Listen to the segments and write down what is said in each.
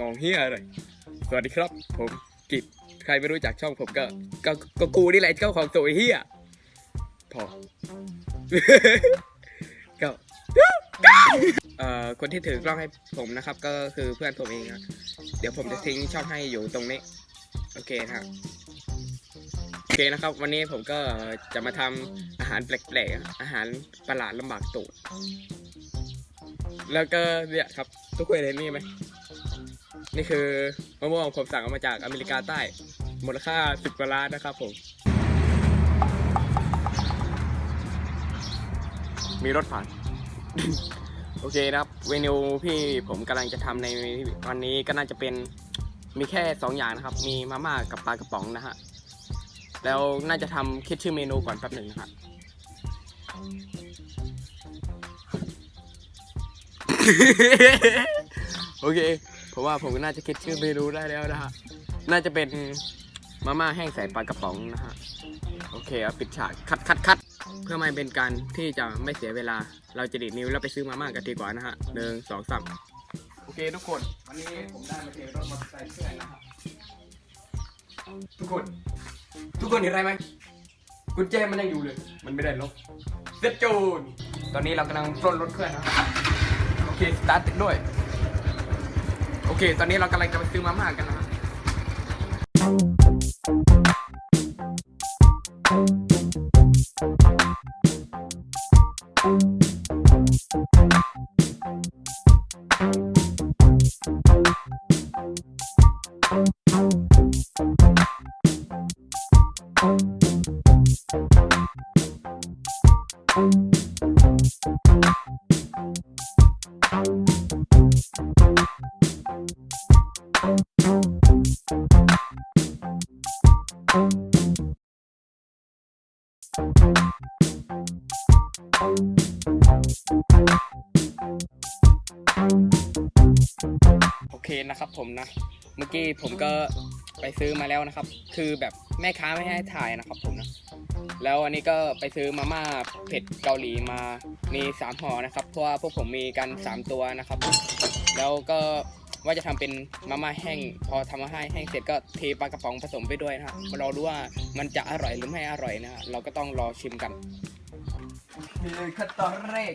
มองเฮียอะไรสวัสดีครับ ผมกิจใครไม่รู้จักช่องผมก็ก็ก็กูนี่แหละเจ้าของตัวเฮียพอก็เอ่อคนที่ถือกล้องให้ผมนะครับ ก็คือเพื่อนผมเองนะเดี๋ยวผมจะทิ้งช่องให้อยู่ตรงนี้ โอเคนะครับโอเคนะครับ วันนี้ผมก็จะมาทำอาหารแปลกๆอาหารประหลาดลำบากตูดแล้วก็เนี่ยครับ ทุกคนเห็นนี่ไหม นี่คือมะม่วงผมสั่งเอามาจากอเมริกาใต้ มูลค่าสิบกว่าล้านนะครับผม มีรถผ่าน โอเคนะครับ เมนูที่ผมกำลังจะทำในวันนี้ก็น่าจะเป็นมีแค่สองอย่างนะครับ มีมาม่ากับปลากระป๋องนะฮะ แล้วน่าจะทำคิดชื่อเมนูก่อนแป๊บหนึ่งนะครับโอเค เพราะว่าผมก็น่าจะคิดชื่อเมนูได้แล้วนะฮะน่าจะเป็นมาม่าแห้งใส่ปลากระป๋องนะฮะโอเคเอาปิดฉากคัดคัดคัดเพื่อไม่เป็นการที่จะไม่เสียเวลา เราจะดีดนิ้วแล้วไปซื้อมาม่ากันดีกว่านะฮะหนึ่งสองสามโอเคทุกคนวันนี้ผมได้มาเทรถมอเตอร์ไซค์เพื่อนนะฮะทุกคน ทุกคนเห็นอะไรไหมกุญแจมันยังอยู่เลย มันไม่ได้ล็อกเซ็ตจูนตอนนี้เรากำลังปล้นรถเพื่อนนะโอเคสตาร์ทติดด้วย เคตอนนี้เรากำลังจะไปซื้อมาม่ากันนะฮะโอ ผมนะ เมื่อกี้ผมก็ไปซื้อมาแล้วนะครับ คือแบบแม่ค้าไม่ให้ถ่ายนะครับผมนะ แล้วอันนี้ก็ไปซื้อมาม่าเผ็ดเกาหลีมามีสามห่อนะครับ เพราะว่าพวกผมมีกันสามตัวนะครับ แล้วก็ว่าจะทำเป็นมาม่าแห้ง พอทำมาให้แห้งเสร็จก็เทปลากระป๋องผสมไปด้วยนะฮะเราดูว่ามันจะอร่อยหรือไม่อร่อยนะฮะเราก็ต้องรอชิมกันคือขั้นตอนแรก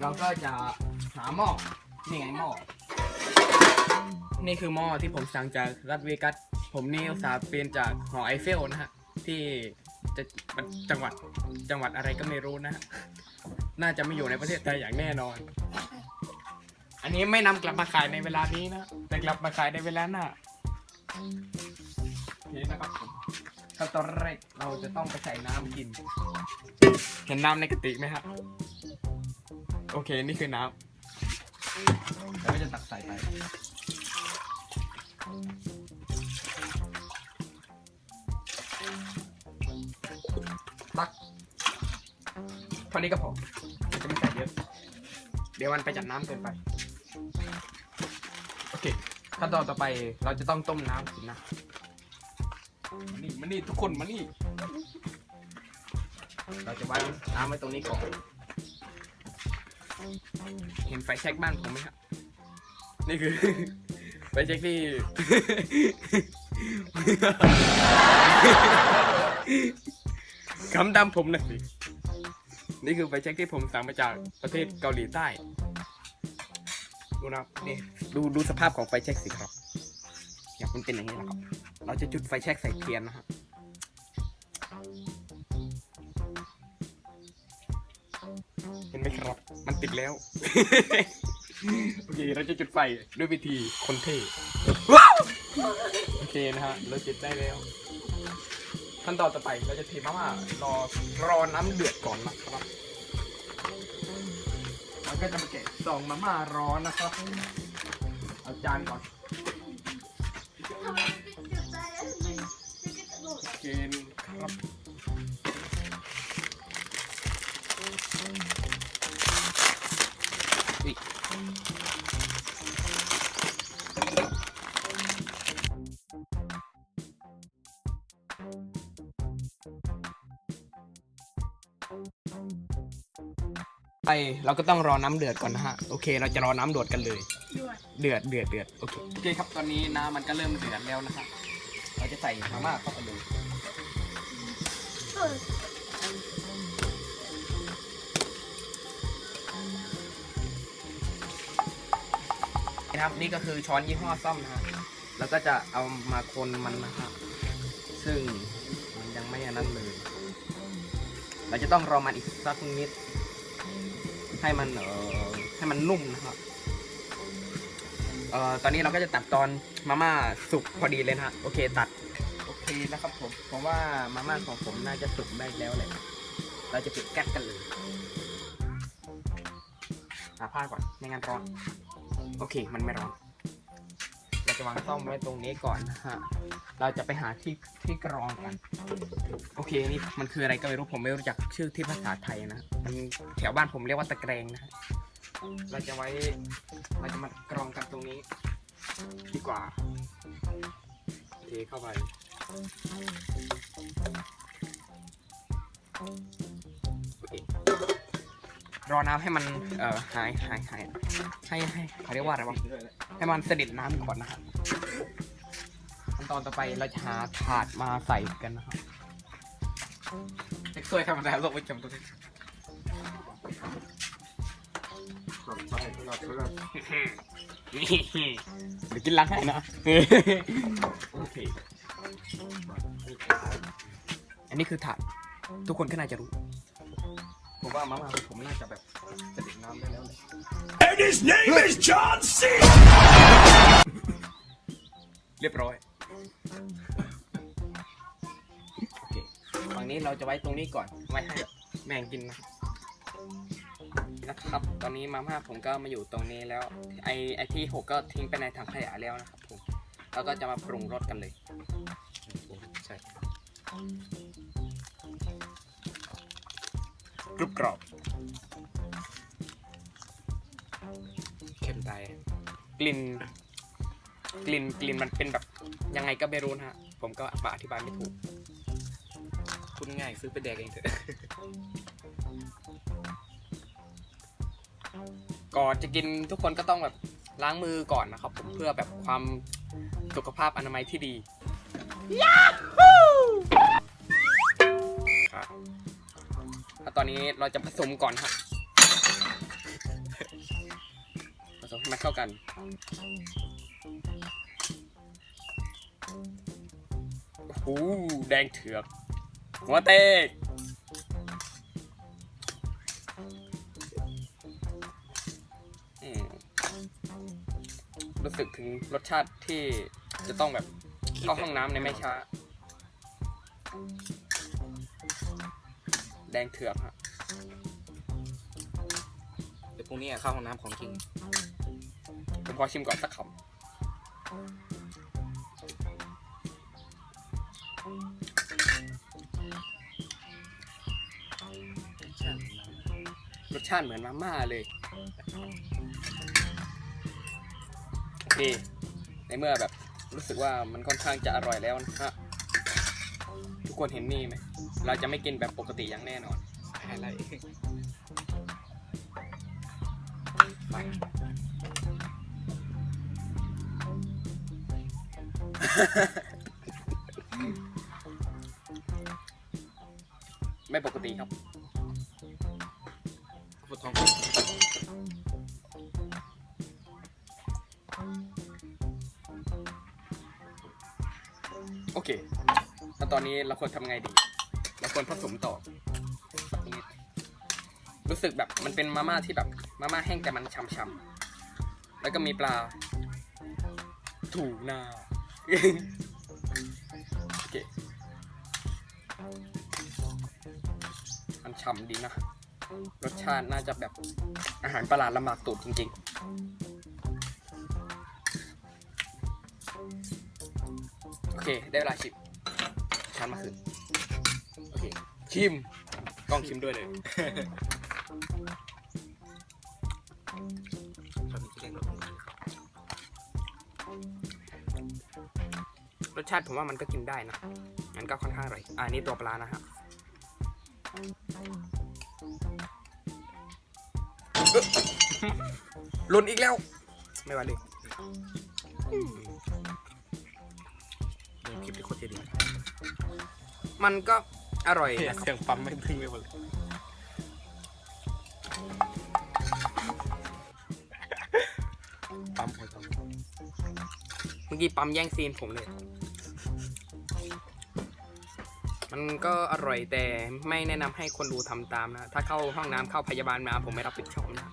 เราก็จะหาหม้อนี่ไงหม้อ นี่คือหม้อที่ผมสั่งจากรัฐเวกัส ผมนี่อุตสาห์เปลี่ยนจากหอไอเฟลนะฮะ ที่จะจังหวัดจังหวัดอะไรก็ไม่รู้นะฮะน่าจะไม่อยู่ในประเทศไทยอย่างแน่นอน อันนี้ไม่นำกลับมาขายในเวลานี้นะ แต่กลับมาขายในเวลาหน้านี่นะครับผมขั้นตอนแรกเราจะต้องไปใส่น้ำกิน เห็นน้ำในกระติกไหมฮะ โอเค นี่คือน้ำแล้วก็จะตักใส่ไป ตักเท่านี้ก็พอจะไม่ใส่เยอะ เดี๋ยวมันไปจัดน้ำเกินไป โอเค ขั้นตอนต่อไปเราจะต้องต้มน้ำสินะมานี่มานี่ทุกคนมานี่ เราจะวางน้ำไว้ตรงนี้ก่อน เห็นไฟแช็กบ้านผมไหมครับนี่คือ ไฟแช็กที่ คำดำผมนะสินี่คือไฟแช็กที่ผมสั่งมาจากประเทศเกาหลีใต้ ดูนะครับนี่ดูดูสภาพของไฟแช็กสิครับเนี่ยมันเป็นอย่างนี้นะครับ เราจะจุดไฟแช็กใส่เทียนนะฮะเห็นไหมครับ มันติดแล้ว โอเคเราจะจุดไฟด้วยวิธีคนเท่ว้าวโอเคนะฮะเราจุดได้แล้วขั้นตอนต่อไปเราจะเทมาม่ารอรอน้ำเดือดก่อนนะครับเราก็จะมาแกะซองมาม่าร้อนนะครับเอาจานก่อนทำไมเป็น เราก็ต้องรอน้ำเดือดก่อนนะฮะโอเค เราจะรอน้ำเดือดกันเลยด้วยเดือดเดือดเดือดโอเคโอเคครับตอนนี้น้ำมันก็เริ่มเดือดแล้วนะครับเราจะใส่มาม่าเข้าไปเลยเออนะครับนี่ก็คือช้อนยี่ห้อซ่อมนะฮะแล้วก็จะเอามาคนมันนะครับซึ่งมันยังไม่อันนั้นเลย เราจะต้องรอมันอีกสักนิด ให้มันเอ่อให้มันนุ่มนะครับเอ่อตอนนี้เราก็จะตัดตอนมาม่าสุกพอดีเลยนะฮะโอเคตัดโอเคนะครับผมผมว่ามาม่าของผมน่าจะสุกได้แล้วเลยเราจะปิดแก๊สกันเลยหาผ้าก่อนไม่งั้นร้อนโอเค มันไม่ร้อน เราจะวางซ่อมไว้ตรงนี้ก่อนนะฮะ เราจะไปหาที่ที่กรองกัน โอเคนี่มันคืออะไรก็ไม่รู้ผมไม่รู้จักชื่อที่ภาษาไทยนะมันแถวบ้านผมเรียกว่าตะแกรงนะเราจะไว้เราจะมากรองกันตรงนี้ ดีกว่าเทเข้าไปโอเค รอน้ำให้มันเอ่อหายหายหายให้ให้เขาเรียกว่าอะไรวะให้มันเสด็จน้ำก่อนนะครับขั้นตอนต่อไปเราจะหาถาดมาใส่กันนะครับเล็กถ้วยธรรมดาลงไปจำตัวนี้นี่เดี๋ยวกินล้างให้นะอันนี้คือถาด ทุกคนก็น่าจะรู้ ผมว่ามาม่าของผมน่าจะแบบเสด็จน้ำได้แล้วเลย And his name is John C. เรียบร้อยโอเคฝั่งนี้เราจะไว้ตรงนี้ก่อน ไว้ให้แมงกินนะนะครับ ตอนนี้มาม่าผมก็มาอยู่ตรงนี้แล้ว ไอไอที่หกก็ทิ้งไปในถังขยะแล้วนะครับผม แล้วก็จะมาปรุงรสกันเลย ใช่ กรุบกรอบเค็มตายกลิ่น กลิ่นกลิ่นมันเป็นแบบยังไงก็ไม่รู้นะฮะ ผมก็อธิบายไม่ถูกคุณง่ายซื้อไปแดกเองเถอะก่อนจะกินทุกคนก็ต้องแบบล้างมือก่อนนะครับผมเพื่อแบบความสุขภาพอนามัยที่ดียาฮู ตอนนี้เราจะผสมก่อนครับ ผสมให้มันเข้ากัน โอ้โหแดงเถือก หัวเตกรู้สึกถึงรสชาติที่จะต้องแบบเข้าห้องน้ำในไม่ช้า แดงเถือกฮะเดี๋ยวพรุ่งนี้เข้าห้องน้ำของจริง ผมขอชิมก่อนสักคำรสชาติเหมือนมาม่าเลย โอเค ในเมื่อแบบรู้สึกว่ามันค่อนข้างจะอร่อยแล้วนะฮะ ทุกคนเห็นนี่ไหม เราจะไม่กินแบบปกติอย่างแน่นอนอะไรไปไม่ปกติครับพูดท้องโอเคแล้วตอนนี้เราควรทำไงดีเราค วรผสมต่อสักนิดรู้สึกแบบมันเป็นมาม่าที่แบบมาม่าแห้งแต่มันช่ำๆแล้วก็มีปลา ถูกหน้าโอเคมันฉ่ำดีนะ รสชาติน่าจะแบบอาหารประหลาดลำบากตูดจริงๆ โอเค ได้เวลาชิมชันมาคืน ชิมกล้องชิมด้วยเลยรสชาติผมว่ามันก็กินได้นะมันก็ค่อนข้างอร่อยอ่านี่ตัวปลานะฮะหล่นอีกแล้ว ไม่ว่าเลยเรื่องคลิปที่โคตรจะดีมันก็ อร่อยเสีนะครับยงปั๊มไม่ทิ้งไปหมดเลยปั๊มหัวใจเมื่อกี้ปั๊มแย่งซีนผมเลย มันก็อร่อยแต่ไม่แนะนำให้คนดูทำตามนะ ถ้าเข้าห้องน้ำเข้าพยาบาลมาผมไม่รับผิดชอบนะ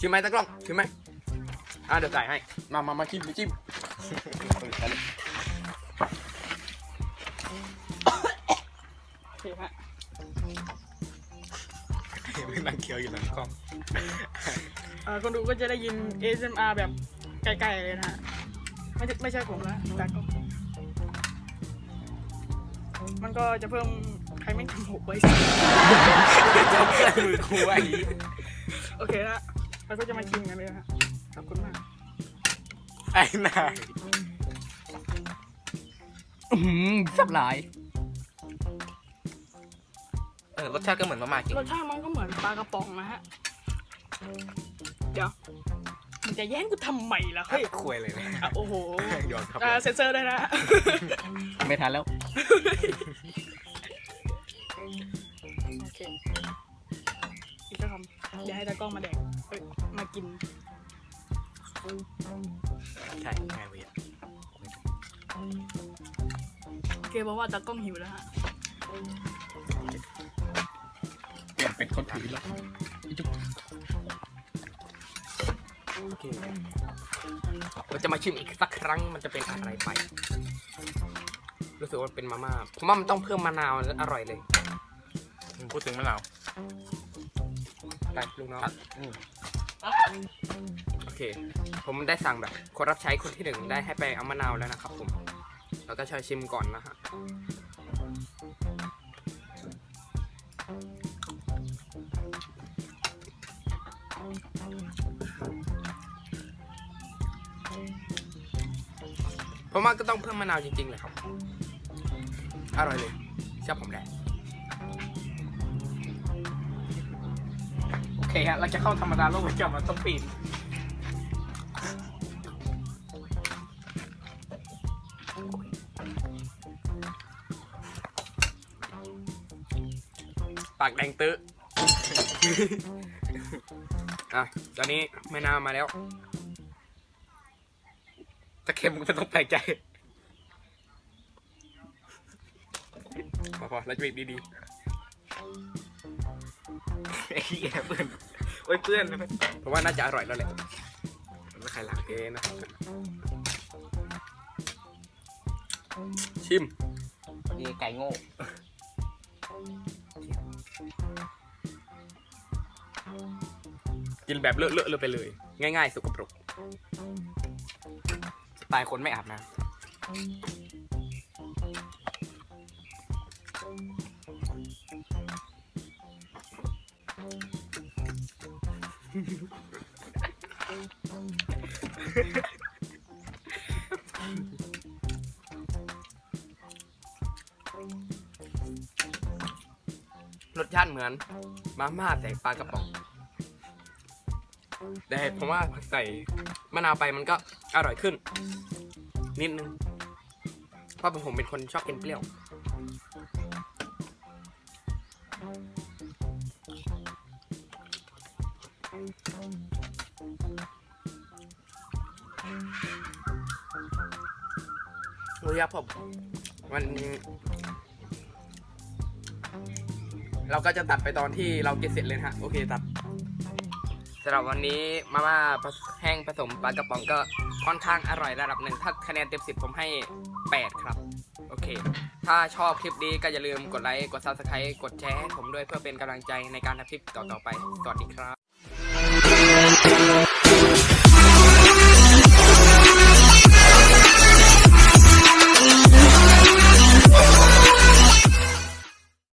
ชิมไหมตะกล้องชิมไหมอะเดี๋ยวจ่ายให้ มามามาจิ้มจิ้ม อเคฮะไม่นั่งเคี้ยวอยู่หลังกล้องเอ่อคนดูก็จะได้ยิน ASMR แบบใกล้ๆเลยนะฮะไม่ใช่ไม่ใช่ผมนะแต่ก็มันก็จะเพิ่มใครไม่ทำหกไว้ มือครูไอ้โอเคนะเราก็จะมาชิมกันเลยนะฮะขอบคุณมาก ไอ้นาย อืมสับหลายเออรสชาติก็เหมือนมาม่าจริงรสชาติมันก็เหมือนปลากระป๋องนะฮะ เดี๋ยวมันจะแย่งกูทำไมล่ะเฮ้เฮ้ยยคุยเลยนะอะโอ้โหยอมครับอ่าเซ็นเซอร์ได้วยนะ ไม่ทันแล้ว โอเค อีกสักคำเดี๋ยวให้ตากล้องมาแดกเอ้ยมากิน ใช่ง่ายเว้ยโอเคบอกว่าตากล้องหิวแล้วฮะเปลี่ยนเป็น คนถือแล้วโอเคเราจะมาชิมอีกสักครั้งมันจะเป็นอะไรไป รู้สึกว่าเป็นมาม่าผมว่ามันต้องเพิ่มมะนาวแล้วอร่อยเลยมึงพูดถึงมะนาวไปลุงน้องอืมโอเค ผมได้สั่งแบบคนรับใช้คนที่หนึ่งได้ให้ไปเอามะนาวแล้วนะครับผมแล้วก็ชอยชิมก่อนนะฮะ ผมว่าก็ต้องเพิ่มมะนาวจริงๆเลยครับ อร่อยเลยเชื่อผมแหละโอเคฮะเราจะเข้าธรรมดาโลกประจำมันต้องปีนปากแดงตื้ออะตอนนี้แม่นามาแล้ว ถ้าเค็มก็ไม่ต้องแปลกใจพอพอเราจะบีบดีไอ้เหี้ยเพื่อนโอ้ยเพื่อนนะๆเพราะว่าน่าจะอร่อยแล้วแหละไม่ใครรักโอเคนะครับชิมดีไก่โง่กินแบบเลอะๆเลยไปเลย ง่ายๆสุกปรก ตล์คนไม่อาบน้ำรสชาติเหมือนมาม่าใส่ปลากระป๋อง แต่ผมว่าใส่มะนาวไปมันก็อร่อยขึ้น นิดนึง เพราะผมเป็นคนชอบกินเปรี้ยว โอ้ยครับผมมันเราก็จะตัดไปตอนที่เรากินเสร็จเลยฮะ โอเคตัด สำหรับวันนี้มาม่าแห้งผสมปลากระป๋องก็ค่อนข้างอร่อยระดับหนึ่งถ้าคะแนนเต็มสิบผมให้ 8 ครับ โอเค ถ้าชอบคลิปนี้ก็อย่าลืมกดไลค์กด subscribe กดแชร์ให้ผมด้วยเพื่อเป็นกำลังใจในการทำคลิปต่อๆไป สวัสดีครับ